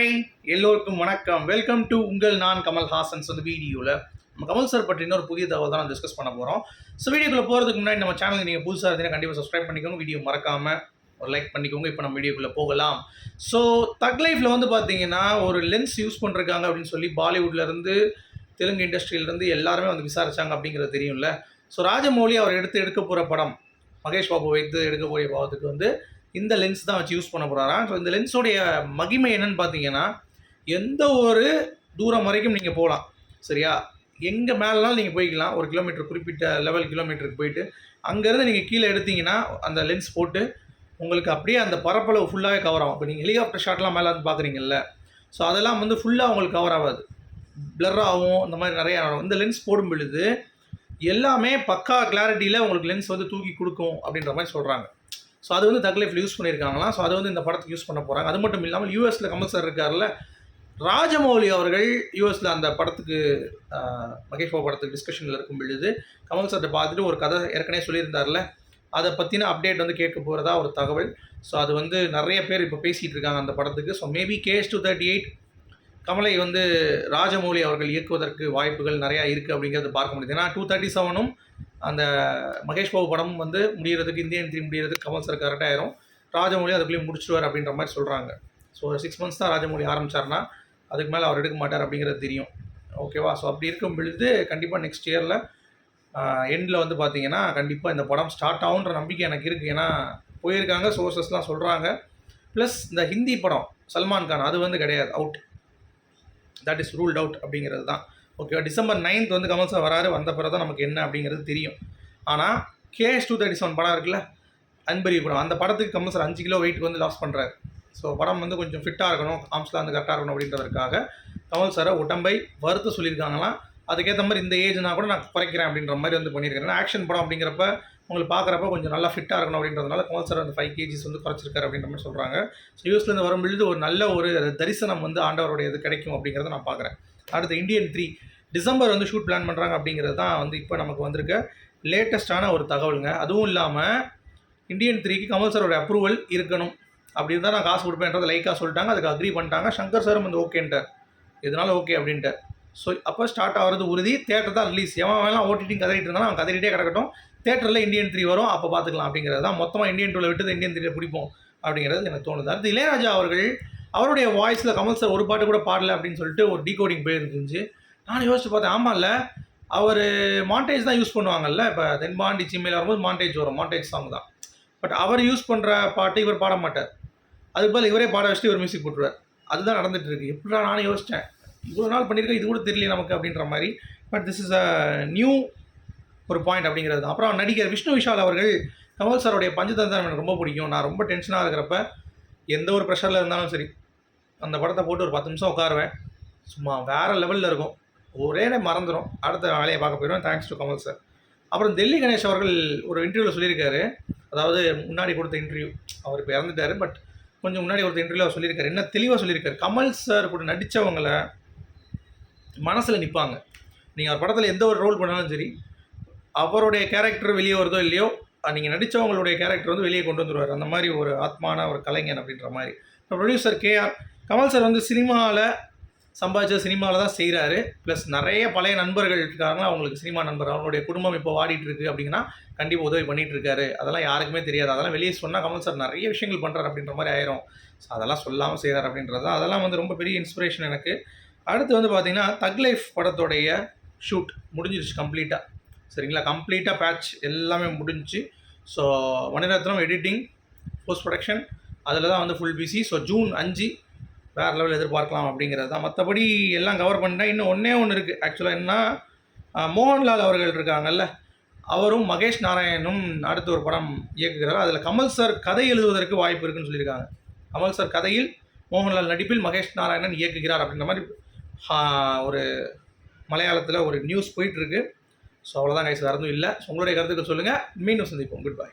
Hi எல்லோருக்கும் வணக்கம். Welcome to உங்கள் நான் கமல் ஹாசன்ஸ் வந்து வீடியோவில் நம்ம கமல் சார் பற்றி இன்னொரு புதிய தகவல் தான் டிஸ்கஸ் பண்ண போகிறோம் ஸோ வீடியோக்குள்ளே போகிறதுக்கு முன்னாடி நம்ம சேனலுக்கு நீங்கள் புதுசாக இருந்தீங்கன்னா கண்டிப்பாக சப்ஸ்கிரைப் பண்ணிக்கோங்க. வீடியோ மறக்காமல் ஒரு லைக் பண்ணிக்கோங்க. இப்போ நம்ம வீடியோக்குள்ளே போகலாம். ஸோ தக் லைஃப்பில் வந்து பார்த்தீங்கன்னா ஒரு லென்ஸ் யூஸ் பண்ணிருக்காங்க அப்படின்னு சொல்லி பாலிவுட்லேருந்து தெலுங்கு இண்டஸ்ட்ரியிலேருந்து எல்லாருமே வந்து விசாரித்தாங்க அப்படிங்கிறது தெரியும்ல. ஸோ ராஜமௌலி அவர் எடுத்து எடுக்க போகிற படம் மகேஷ் பாபு வைத்து எடுக்கக்கூடிய பாவத்துக்கு வந்து இந்த லென்ஸ் தான் வச்சு யூஸ் பண்ண போகிறாராம் ஸோ இந்த லென்ஸோடைய மகிமை என்னன்னு பார்த்தீங்கன்னா எந்த ஒரு தூரம் வரைக்கும் நீங்கள் போகலாம். சரியா? எங்கே மேலனாலும் நீங்கள் போய்க்கலாம். ஒரு கிலோமீட்டர் குறிப்பிட்ட லெவல் கிலோமீட்டருக்கு போயிட்டு அங்கேருந்து நீங்கள் கீழே எடுத்தீங்கன்னா அந்த லென்ஸ் போட்டு உங்களுக்கு அப்படியே அந்த பரப்பளவு ஃபுல்லாகவே கவர் ஆகும். இப்போ நீங்கள் ஹெலிகாப்டர் ஷாட்லாம் மேலே வந்து பார்க்குறீங்கல்ல ஸோ அதெல்லாம் வந்து ஃபுல்லாக உங்களுக்கு கவர் ஆகாது. பிளர் ஆகும் இந்த மாதிரி நிறையா ஆகும் இந்த லென்ஸ் போடும் பொழுது எல்லாமே பக்கா கிளாரிட்டியில் உங்களுக்கு லென்ஸ் வந்து தூக்கி கொடுக்கும் அப்படின்ற மாதிரி சொல்கிறாங்க ஸோ அது வந்து தக்லைஃபில் யூஸ் பண்ணியிருக்காங்களாம் ஸோ அது வந்து இந்த படத்துக்கு யூஸ் பண்ண போகிறாங்க அது மட்டும் இல்லாமல் யூஎஸில் கமல் சார் இருக்கார்ல ராஜமௌலி அவர்கள் யூஎஸில் அந்த படத்துக்கு ஆஹ், மகேஷ் பாபு படத்துக்கு டிஸ்கஷனில் இருக்கும் பொழுது கமல் சார்கிட்ட பார்த்துட்டு ஒரு கதை ஏற்கனவே சொல்லியிருந்தார்ல அதை பற்றின அப்டேட் வந்து கேட்க போகிறதா ஒரு தகவல். ஸோ அது வந்து நிறைய பேர் இப்போ பேசிகிட்டு இருக்காங்க அந்த படத்துக்கு. So maybe KS two thirty eight கமலை வந்து ராஜமௌலி அவர்கள் இயக்குவதற்கு வாய்ப்புகள் நிறையா இருக்குது அப்படிங்கிறத பார்க்க முடியுது. ஏன்னா டூ தேர்ட்டி செவனும் அந்த மகேஷ் பாபு படம் வந்து முடிகிறதுக்கு இந்தியன் த்ரீ முடிகிறதுக்கு கமல் சார் கரெக்டாக ஆயிரும். ராஜமௌழி அதுக்குள்ளேயும் முடிச்சிடுவார் அப்படின்ற மாதிரி சொல்கிறாங்க ஸோ சிக்ஸ் மந்த்ஸ் தான் ராஜமௌழி ஆரம்பித்தார்னா அதுக்கு மேலே அவர் எடுக்க மாட்டார் அப்படிங்கிறது தெரியும். ஓகேவா ஸோ அப்படி இருக்கும் பொழுது கண்டிப்பாக நெக்ஸ்ட் இயரில் எண்டில் வந்து பார்த்தீங்கன்னா கண்டிப்பாக இந்த படம் ஸ்டார்ட் ஆகுன்ற நம்பிக்கை எனக்கு இருக்குது ஏன்னா போயிருக்காங்க சோர்சஸ்லாம் சொல்கிறாங்க ப்ளஸ் இந்த ஹிந்தி படம் சல்மான் கான் அது வந்து கிடையாது out that is ruled out அப்படிங்கிறது தான். ஓகேவா டிசம்பர் நைன்த் வந்து கமல் சார் வராரு வந்த பிறகு தான் நமக்கு என்ன அப்படிங்கிறது தெரியும். ஆனால் கேஎஸ் டூ தேர்ட்டி செவன் படம் இருக்குல்ல அன்பரிய படம் அந்த படத்துக்கு கமல் சார் அஞ்சு கிலோ வெயிட் வந்து லாஸ் பண்ணுறாரு ஸோ படம் வந்து கொஞ்சம் ஃபிட்டாக இருக்கணும் ஆம்ஸ்லாம் வந்து கரெக்டாக இருக்கணும் அப்படின்றதுக்காக கமல் சாரை உடம்பை வறுத்து சொல்லியிருக்காங்களாம் அதுக்கேற்ற மாதிரி இந்த ஏஜ்னா கூட நான் குறைக்கிறேன் அப்படின்ற மாதிரி வந்து பண்ணியிருக்கேன் ஆக்ஷன் படம் அப்படிங்கிறப்ப உங்களுக்கு பார்க்குறப்ப கொஞ்சம் நல்லா ஃபிட்டாக இருக்கணும் அப்படின்றதுனால கமல் சார் வந்து ஃபைவ் கேஜிஸ் வந்து குறைச்சிருக்காரு அப்படின்ற மாதிரி சொல்கிறாங்க ஸோ யூஸ்லேருந்து வரும்பொழுது ஒரு நல்ல ஒரு தரிசனம் வந்து ஆண்டவருடைய இது கிடைக்கும் அப்படிங்கிறத நான் பார்க்குறேன். அடுத்து இந்தியன் த்ரீ டிசம்பர் வந்து ஷூட் பிளான் பண்ணுறாங்க அப்படிங்கிறது தான் வந்து இப்போ நமக்கு வந்திருக்க. லேட்டஸ்ட்டான ஒரு தகவலுங்க. அதுவும் இல்லாமல் இந்தியன் த்ரீக்கு கமல் சாரோட அப்ரூவல் இருக்கணும். அப்படி இருந்தால் நான் காசு கொடுப்பேன்றதை லைக்காக சொல்லிட்டாங்க. அதுக்கு அக்ரி பண்ணிட்டாங்க. சங்கர் சாரும் வந்து ஓகேன்ட்டார் இதனால ஓகே அப்படின்ட்டு ஸோ அப்போ ஸ்டார்ட் ஆகிறது உறுதி. தேட்டர் தான் ரிலீஸ் எவன் வேணாம் ஓடிடி கதறிட்டு இருந்தாலும் அவன் கதறிட்டே கிடக்கட்டும். தேட்டரில் இந்தியன் த்ரீ வரும். அப்போ பார்த்துக்கலாம் அப்படிங்கிறது தான். மொத்தமாக இந்தியன் டூவில் விட்டு இந்தியன் த்ரீயில் பிடிப்போம் அப்படிங்கிறது எனக்கு தோணுது. அடுத்து இளையராஜா அவர்கள் அவருடைய வாய்ஸில் கமல் சார் ஒரு பாட்டு கூட பாடலை அப்படின்னு சொல்லிட்டு ஒரு டீகோடிங் போயிருந்துச்சு. நான் யோசிச்சு பார்த்தேன் ஆமாம்ல அவர் மாண்டேஜ் தான் யூஸ் பண்ணுவாங்கல்ல. இப்போ தென்பாண்டி சிம்மையில் வரும்போது மாண்டேஜ் வரும். மாண்டேஜ் சாங் தான். பட் அவர் யூஸ் பண்ணுற பாட்டு இவர் பாட மாட்டார். அதுக்கு பதில் இவரே பாட வச்சுட்டு இவர் மியூசிக் போட்டுருவார். அதுதான் நடந்துட்டு இருக்கு. எப்படிடா நானும் யோசித்தேன் இவ்வளோ நாள் பண்ணியிருக்கேன் இது கூட தெரியல நமக்கு அப்படின்ற மாதிரி. But this is a new ஒரு பாயிண்ட் அப்படிங்கிறது தான். அப்புறம் நடிகர் விஷ்ணு விஷால் அவர்கள் கமல் சாருடைய பஞ்சதந்திரம் எனக்கு ரொம்ப பிடிக்கும். நான் ரொம்ப டென்ஷனாக இருக்கிறப்ப எந்த ஒரு ப்ரெஷரில் இருந்தாலும் சரி அந்த படத்தை போட்டு ஒரு பத்து நிமிஷம் உட்காருவேன். சும்மா வேறு லெவலில் இருக்கும். ஒரே நேரம் மறந்துடும் அடுத்த வேலையை பார்க்க போயிடுவேன். தேங்க்ஸ் டு கமல் சார் அப்புறம் டெல்லி கணேஷ் அவர்கள் ஒரு இன்டர்வியூவில் சொல்லியிருக்காரு. அதாவது முன்னாடி கொடுத்த இன்டர்வியூ அவர் இப்போ இறந்துட்டாரு பட் கொஞ்சம் முன்னாடி கொடுத்த இன்டர்வியூவில் சொல்லியிருக்காரு. என்ன தெளிவாக சொல்லியிருக்காரு. கமல் சார் கூட நடித்தவங்களை மனசில் நிற்பாங்க நீங்கள் அவர் படத்தில் எந்த ஒரு ரோல் பண்ணாலும் சரி அவருடைய கேரக்டர் வெளியே வருதோ இல்லையோ நீங்கள் நடித்தவங்களுடைய கேரக்டர் வந்து வெளியே கொண்டு வந்துடுவார் அந்த மாதிரி ஒரு ஆத்மான ஒரு கலைஞன் அப்படின்ற மாதிரி. ப்ரொடியூசர் கேஆர் கமல் சார் வந்து சினிமாவில் சம்பாதிச்ச சினிமாவில் தான் செய்கிறாரு ப்ளஸ் நிறைய பழைய நண்பர்கள் இருக்காங்க அவங்களுக்கு சினிமா நண்பர். அவங்களுடைய குடும்பம் இப்போ வாடிட்டு இருக்கு அப்படின்னா கண்டிப்பாக உதவி பண்ணிகிட்டு இருக்காரு அதெல்லாம் யாருக்குமே தெரியாது. அதெல்லாம் வெளியே சொன்னால் கமல் சார் நிறைய விஷயங்கள் பண்ணுறாரு அப்படின்ற மாதிரி ஆயிரும். ஸோ அதெல்லாம் சொல்லாமல் செய்கிறார் அப்படின்றது தான். அதெல்லாம் வந்து ரொம்ப பெரிய இன்ஸ்பிரேஷன் எனக்கு. அடுத்து வந்து பார்த்திங்கன்னா தக் லைஃப் படத்தோடைய ஷூட் முடிஞ்சிருச்சு கம்ப்ளீட்டாக சரிங்களா? கம்ப்ளீட்டாக பேட்ச் எல்லாமே முடிஞ்சுச்சு. So Mani Ratnam editing post production அதில் தான் வந்து ஃபுல் பிசி ஸோ ஜூன் அஞ்சு வேறு லெவல் எதிர்பார்க்கலாம் அப்படிங்கிறது தான். மற்றபடி எல்லாம் கவர் பண்ணிட்டேன் இன்னும் ஒன்றே ஒன்று இருக்குது ஆக்சுவலாக என்ன மோகன்லால் அவர்கள் இருக்காங்கல்ல அவரும் மகேஷ் நாராயணும் அடுத்த ஒரு படம் இயக்குகிறார். அதில் கமல் சார் கதை எழுதுவதற்கு வாய்ப்பு இருக்குன்னு சொல்லியிருக்காங்க. கமல் சார் கதையில் மோகன்லால் நடிப்பில் மகேஷ் நாராயணன் இயக்குகிறார் அப்படின்ற மாதிரி ஒரு மலையாளத்தில் ஒரு நியூஸ் போயிட்டுருக்கு ஸோ அவ்வளோதான் கைஸ் வேறு எதுவும் இல்லை. ஸோ உங்களுடைய கருத்துக்கள் சொல்லுங்கள் மீண்டும் சந்திப்போம். Good bye